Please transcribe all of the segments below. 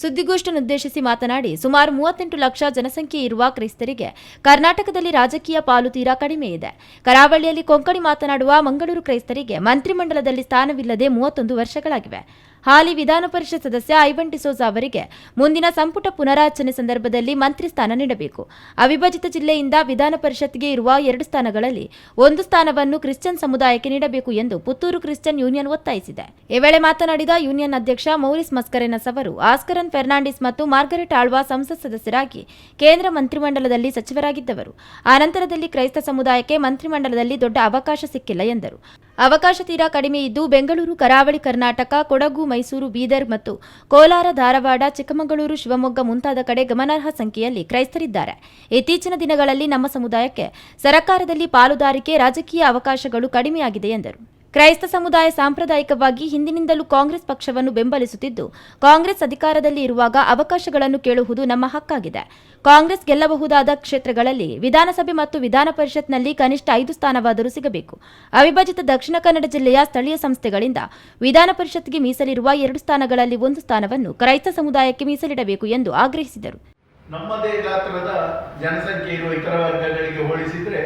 ಸುದ್ದಿಗೋಷ್ಠಿಯನ್ನುದ್ದೇಶಿಸಿ ಮಾತನಾಡಿ, ಸುಮಾರು ಮೂವತ್ತೆಂಟು ಲಕ್ಷ ಜನಸಂಖ್ಯೆ ಇರುವ ಕ್ರೈಸ್ತರಿಗೆ ಕರ್ನಾಟಕದಲ್ಲಿ ರಾಜಕೀಯ ಪಾಲು ತೀರಾ ಕಡಿಮೆ ಇದೆ. ಕರಾವಳಿಯಲ್ಲಿ ಕೊಂಕಣಿ ಮಾತನಾಡುವ ಮಂಗಳೂರು ಕ್ರೈಸ್ತರಿಗೆ ಮಂತ್ರಿಮಂಡಲದಲ್ಲಿ ಸ್ಥಾನವಿಲ್ಲದೆ ಮೂವತ್ತೊಂದು ವರ್ಷಗಳಾಗಿವೆ. ಹಾಲಿ ವಿಧಾನ ಪರಿಷತ್ ಸದಸ್ಯ ಐವನ್ ಡಿಸೋಜಾ ಅವರಿಗೆ ಮುಂದಿನ ಸಂಪುಟ ಪುನರಾಚನೆ ಸಂದರ್ಭದಲ್ಲಿ ಮಂತ್ರಿ ಸ್ಥಾನ ನೀಡಬೇಕು. ಅವಿಭಜಿತ ಜಿಲ್ಲೆಯಿಂದ ವಿಧಾನ ಪರಿಷತ್ಗೆ ಇರುವ ಎರಡು ಸ್ಥಾನಗಳಲ್ಲಿ ಒಂದು ಸ್ಥಾನವನ್ನು ಕ್ರಿಶ್ಚಿಯನ್ ಸಮುದಾಯಕ್ಕೆ ನೀಡಬೇಕು ಎಂದು ಪುತ್ತೂರು ಕ್ರಿಶ್ಚಿಯನ್ ಯೂನಿಯನ್ ಒತ್ತಾಯಿಸಿದೆ. ಈ ವೇಳೆ ಮಾತನಾಡಿದ ಯೂನಿಯನ್ ಅಧ್ಯಕ್ಷ ಮೌರಿಸ್ ಮಸ್ಕರೆನಸ್ ಅವರು, ಆಸ್ಕರನ್ ಫೆರ್ನಾಂಡಿಸ್ ಮತ್ತು ಮಾರ್ಗರೆಟ್ ಆಳ್ವಾ ಸಂಸತ್ ಸದಸ್ಯರಾಗಿ ಕೇಂದ್ರ ಮಂತ್ರಿಮಂಡಲದಲ್ಲಿ ಸಚಿವರಾಗಿದ್ದವರು. ಆನಂತರದಲ್ಲಿ ಕ್ರೈಸ್ತ ಸಮುದಾಯಕ್ಕೆ ಮಂತ್ರಿಮಂಡಲದಲ್ಲಿ ದೊಡ್ಡ ಅವಕಾಶ ಸಿಕ್ಕಿಲ್ಲ ಎಂದರು. ಅವಕಾಶ ತೀರಾ ಕಡಿಮೆ ಇದ್ದು ಬೆಂಗಳೂರು, ಕರಾವಳಿ ಕರ್ನಾಟಕ, ಕೊಡಗು, ಮೈಸೂರು, ಬೀದರ್ ಮತ್ತು ಕೋಲಾರ, ಧಾರವಾಡ, ಚಿಕ್ಕಮಗಳೂರು, ಶಿವಮೊಗ್ಗ ಮುಂತಾದ ಕಡೆ ಗಮನಾರ್ಹ ಸಂಖ್ಯೆಯಲ್ಲಿ ಕ್ರೈಸ್ತರಿದ್ದಾರೆ. ಇತ್ತೀಚಿನ ದಿನಗಳಲ್ಲಿ ನಮ್ಮ ಸಮುದಾಯಕ್ಕೆ ಸರ್ಕಾರದಲ್ಲಿ ಪಾಲುದಾರಿಕೆ, ರಾಜಕೀಯ ಅವಕಾಶಗಳು ಕಡಿಮೆಯಾಗಿದೆ ಎಂದರು. ಕ್ರೈಸ್ತ ಸಮುದಾಯ ಸಾಂಪ್ರದಾಯಿಕವಾಗಿ ಹಿಂದಿನಿಂದಲೂ ಕಾಂಗ್ರೆಸ್ ಪಕ್ಷವನ್ನು ಬೆಂಬಲಿಸುತ್ತಿದ್ದು, ಕಾಂಗ್ರೆಸ್ ಅಧಿಕಾರದಲ್ಲಿ ಇರುವಾಗ ಅವಕಾಶಗಳನ್ನು ಕೇಳುವುದು ನಮ್ಮ ಹಕ್ಕಾಗಿದೆ. ಕಾಂಗ್ರೆಸ್ ಗೆಲ್ಲಬಹುದಾದ ಕ್ಷೇತ್ರಗಳಲ್ಲಿ ವಿಧಾನಸಭೆ ಮತ್ತು ವಿಧಾನ ಪರಿಷತ್ನಲ್ಲಿ ಕನಿಷ್ಠ ಐದು ಸ್ಥಾನವಾದರೂ ಸಿಗಬೇಕು. ಅವಿಭಜಿತ ದಕ್ಷಿಣ ಕನ್ನಡ ಜಿಲ್ಲೆಯ ಸ್ಥಳೀಯ ಸಂಸ್ಥೆಗಳಿಂದ ವಿಧಾನ ಪರಿಷತ್ಗೆ ಮೀಸಲಿರುವ ಎರಡು ಸ್ಥಾನಗಳಲ್ಲಿ ಒಂದು ಸ್ಥಾನವನ್ನು ಕ್ರೈಸ್ತ ಸಮುದಾಯಕ್ಕೆ ಮೀಸಲಿಡಬೇಕು ಎಂದು ಆಗ್ರಹಿಸಿದರು. ನಮ್ಮದೇ ಗಾತ್ರದ ಜನಸಂಖ್ಯೆ ಇರುವ ಇತರ ವರ್ಗಗಳಿಗೆ ಹೋಲಿಸಿದರೆ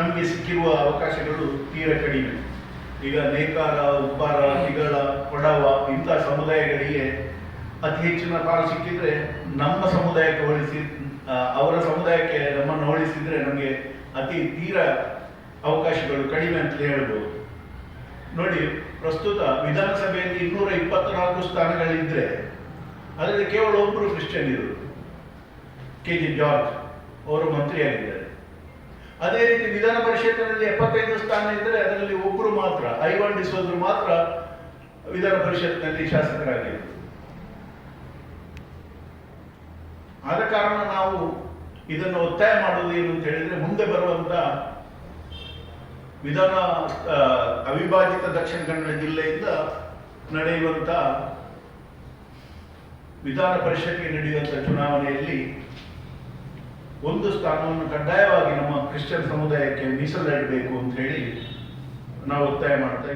ನಮಗೆ ಸಿಕ್ಕಿರುವ ಅವಕಾಶಗಳು ತೀರ ಕಡಿಮೆ. ಈಗ ನೇಕಾರ ಉಪ್ಪಾರ ತಿಗಳ, ಕೊಡವ ಇಂಥ ಸಮುದಾಯಗಳಿಗೆ ಅತಿ ಹೆಚ್ಚಿನ ಪಾಲು ಸಿಕ್ಕಿದ್ರೆ ನಮ್ಮ ಸಮುದಾಯಕ್ಕೆ ಹೋಲಿಸಿ ಅವರ ಸಮುದಾಯಕ್ಕೆ ನಮ್ಮನ್ನು ಹೋಲಿಸಿದ್ರೆ ನಮಗೆ ಅತಿ ತೀರ ಅವಕಾಶಗಳು ಕಡಿಮೆ ಅಂತ ಹೇಳ್ಬೋದು. ನೋಡಿ, ಪ್ರಸ್ತುತ ವಿಧಾನಸಭೆಯಲ್ಲಿ ಇನ್ನೂರ ಇಪ್ಪತ್ನಾಲ್ಕು ಸ್ಥಾನಗಳಿದ್ರೆ ಅದರಲ್ಲಿ ಕೇವಲ ಒಬ್ಬರು ಕ್ರಿಶ್ಚಿಯನ್ ಇರುವುದು ಕೆ ಜಿ ಜಾರ್ಜ್. ಅವರು ಮಂತ್ರಿಯಾಗಿದ್ದಾರೆ. ಅದೇ ರೀತಿ ವಿಧಾನ ಪರಿಷತ್ತಿನಲ್ಲಿ ಎಪ್ಪತ್ತೈದು ಸ್ಥಾನ ಇದ್ದರೆ ಅದರಲ್ಲಿ ಒಬ್ಬರು ಮಾತ್ರ ಐವನ್ ಡಿಸೋದ್ರು ಮಾತ್ರ ವಿಧಾನ ಪರಿಷತ್ನಲ್ಲಿ ಶಾಸಕರಾಗಿದ್ದರು. ಆದ ಕಾರಣ ನಾವು ಇದನ್ನು ಒತ್ತಾಯ ಮಾಡುವುದು ಏನು ಅಂತ ಹೇಳಿದ್ರೆ ಮುಂದೆ ಬರುವಂತ ವಿಧಾನ ಅವಿಭಾಜಿತ ದಕ್ಷಿಣ ಕನ್ನಡ ಜಿಲ್ಲೆಯಿಂದ ನಡೆಯುವಂತ ವಿಧಾನ ಪರಿಷತ್ಗೆ ನಡೆಯುವಂತ ಚುನಾವಣೆಯಲ್ಲಿ ಒಂದು ಸ್ಥಾನವನ್ನು ಕಡ್ಡಾಯವಾಗಿ ನಮ್ಮ ಕ್ರಿಶ್ಚಿಯನ್ ಸಮುದಾಯಕ್ಕೆ ಮೀಸಲಿಡಬೇಕು ಅಂತ ಹೇಳಿ ನಾವು ಒತ್ತಾಯ ಮಾಡ್ತಾ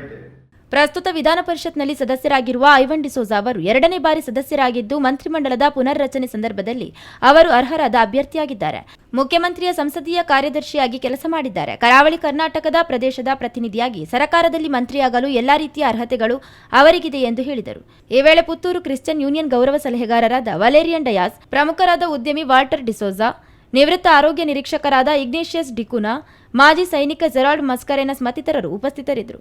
ಪ್ರಸ್ತುತ ವಿಧಾನ ಪರಿಷತ್ನಲ್ಲಿ ಸದಸ್ಯರಾಗಿರುವ ಐವನ್ ಡಿಸೋಜಾ ಅವರು ಎರಡನೇ ಬಾರಿ ಸದಸ್ಯರಾಗಿದ್ದು ಮಂತ್ರಿಮಂಡಲದ ಪುನರ್ರಚನೆ ಸಂದರ್ಭದಲ್ಲಿ ಅವರು ಅರ್ಹರಾದ ಅಭ್ಯರ್ಥಿಯಾಗಿದ್ದಾರೆ. ಮುಖ್ಯಮಂತ್ರಿಯ ಸಂಸದೀಯ ಕಾರ್ಯದರ್ಶಿಯಾಗಿ ಕೆಲಸ ಮಾಡಿದ್ದಾರೆ. ಕರಾವಳಿ ಕರ್ನಾಟಕದ ಪ್ರದೇಶದ ಪ್ರತಿನಿಧಿಯಾಗಿ ಸರಕಾರದಲ್ಲಿ ಮಂತ್ರಿಯಾಗಲು ಎಲ್ಲಾ ರೀತಿಯ ಅರ್ಹತೆಗಳು ಅವರಿಗಿದೆ ಎಂದು ಹೇಳಿದರು. ಈ ವೇಳೆ ಪುತ್ತೂರು ಕ್ರಿಶ್ಚಿಯನ್ ಯೂನಿಯನ್ ಗೌರವ ಸಲಹೆಗಾರರಾದ ವಲೇರಿಯನ್ ಡಯಾಸ್, ಪ್ರಮುಖರಾದ ಉದ್ಯಮಿ ವಾಲ್ಟರ್ ಡಿಸೋಜಾ ನಿವೃತ್ತ ಆರೋಗ್ಯ ನಿರೀಕ್ಷಕರಾದ ಇಗ್ನೇಷಿಯಸ್ ಡಿಕುನಾ ಮಾಜಿ ಸೈನಿಕ ಜೆರಾಲ್ಡ್ ಮಸ್ಕರೆನಸ್ ಮತ್ತಿತರರು ಉಪಸ್ಥಿತರಿದ್ದರು.